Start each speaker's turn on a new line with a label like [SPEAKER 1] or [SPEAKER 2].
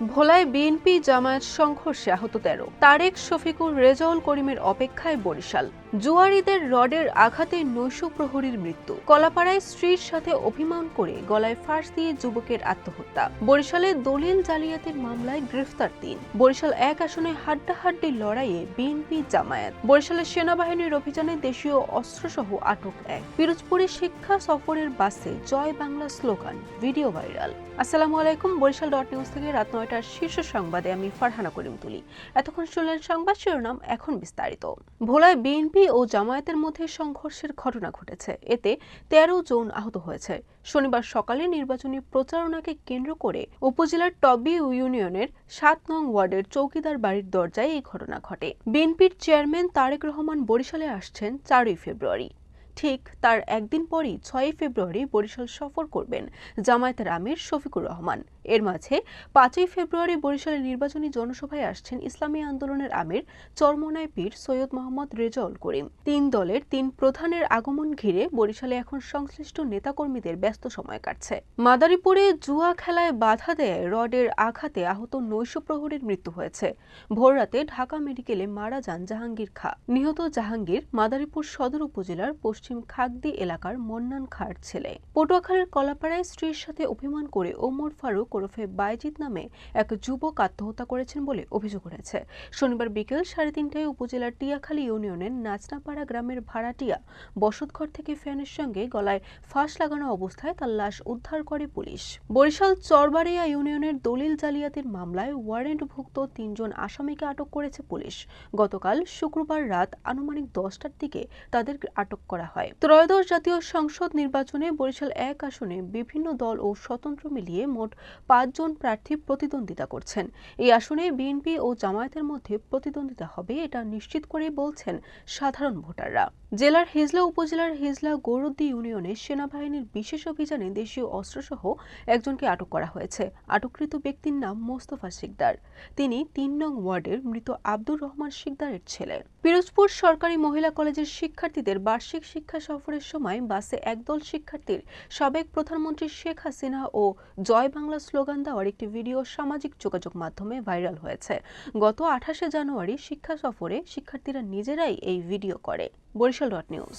[SPEAKER 1] ভোলায় বিএনপি জামায়াত সংঘর্ষে আহত তেরো। তারেক, শফিকুর, রেজাউল করিমের অপেক্ষায় বরিশাল। জুয়ারিদের রডের আঘাতে নৈশ প্রহরীর মৃত্যু। কলাপাড়ায় স্ত্রীর সাথে অভিমান করে গলায় ফাঁস দিয়ে যুবকের আত্মহত্যা। বরিশালে দলিল জালিয়াতির মামলায় গ্রেফতার তিন। বরিশাল এক আসনে হাড্ডাহাড্ডি লড়াইয়ে বিএনপি জামায়াত। বরিশালের সেনাবাহিনীর অভিযানে দেশীয় অস্ত্রসহ আটক এক। পিরোজপুরে শিক্ষা সফরের বাসে জয় বাংলা স্লোগান, ভিডিও ভাইরাল। আসসালামু আলাইকুম, বরিশাল ডট নিউজ থেকে রাত নয়টার শীর্ষ সংবাদে আমি ফারহানা করিম তুলি। এতক্ষণ শুনলেন সংবাদ শিরোনাম এখন বিস্তারিত। ভোলায় বিএনপি ও জামায়াতের মধ্যে সংঘর্ষের ঘটনা ঘটেছে। এতে তেরো জন আহত হয়েছে। শনিবার সকালে নির্বাচনী প্রচারণাকে কেন্দ্র করে উপজেলার টবি ইউনিয়নের সাত নং ওয়ার্ডের চৌকিদার বাড়ির দরজায় এই ঘটনা ঘটে। বিএনপির চেয়ারম্যান তারেক রহমান বরিশালে আসছেন চারই ফেব্রুয়ারি। ঠিক তার একদিন পরই ছয়ই ফেব্রুয়ারি বরিশাল সফর করবেন জামায়াতের আমির শফিকুর রহমান। এর মাঝে পাঁচই ফেব্রুয়ারি বরিশালের নির্বাচনী জনসভায় আসছেন ইসলামী আন্দোলনের আমির, চরমনায় পীর সৈয়দ মোহাম্মদ রেজাউল করিম। তিন দলের তিন প্রধানের আগমন ঘিরে বরিশালে এখন সংশ্লিষ্ট নেতাকর্মীদের ব্যস্ত সময় কাটছে। মাদারীপুরে জুয়া খেলায় বাধা দেয় রডের আঘাতে আহত নৈশ প্রহরীর মৃত্যু হয়েছে। ভোররাতে ঢাকা মেডিকেলে মারা যান জাহাঙ্গীর খা। নিহত জাহাঙ্গীর মাদারীপুর সদর উপজেলার পশ্চিম খাগদি এলাকার মন্নান খার ছেলে। পটুয়াখালীর কলাপাড়ায় স্ত্রীর সাথে অভিমান করে ওমর ফারুক ওরফে বাইজিৎ নামে এক যুবক আত্মহত্যা করেছেন বলে অভিযোগ উঠেছে। শনিবার বিকেল সাড়ে তিনটায় উপজেলার টিয়াখালী ইউনিয়নের নাচনাপাড়া গ্রামের ভাড়াটিয়া বসতঘর থেকে ফ্যানের সঙ্গে গলায় ফাঁস লাগানো অবস্থায় তার লাশ উদ্ধার করে পুলিশ। বরিশাল চরবাড়িয়া ইউনিয়নের দলিল জালিয়াতির মামলায় ওয়ারেন্টভুক্ত তিনজন আসামিকে আটক করেছে পুলিশ। গতকাল শুক্রবার রাত আনুমানিক দশটার দিকে তাদের আটক করা হয়। ত্রয়োদশ জাতীয় সংসদ নির্বাচনে বরিশাল এক আসনে বিভিন্ন দল ও স্বতন্ত্র মিলিয়ে মোট পাঁচজন প্রার্থী প্রতিদ্বন্দ্বিতা করছেন। এই আসনে বিএনপি ও জামায়াতের মধ্যে প্রতিদ্বন্দ্বিতা হবে, এটা নিশ্চিত করে বলছেন সাধারণ ভোটাররা। জেলার হিজলা উপজেলার হিজলা গৌরদ্দি ইউনিয়নে সেনাবাহিনীর বিশেষ অভিযানে দেশীয় অস্ত্রসহ একজনকে আটক করা হয়েছে। আটককৃত ব্যক্তির নাম মোস্তফা শিকদার। তিনি তিন নং ওয়ার্ডের মৃত আব্দুর রহমান শিকদারের ছেলে। পিরোজপুর সরকারি মহিলা কলেজের শিক্ষার্থীদের বার্ষিক শিক্ষা সফরের সময় বাসে একদল শিক্ষার্থীর সাবেক প্রধানমন্ত্রী শেখ হাসিনা ও জয় বাংলা স্লোগান দেওয়ার একটি ভিডিও সামাজিক যোগাযোগ মাধ্যমে ভাইরাল হয়েছে। গত আঠাশে জানুয়ারি শিক্ষা সফরে শিক্ষার্থীরা নিজেরাই এই ভিডিও করে। Barishal dot news.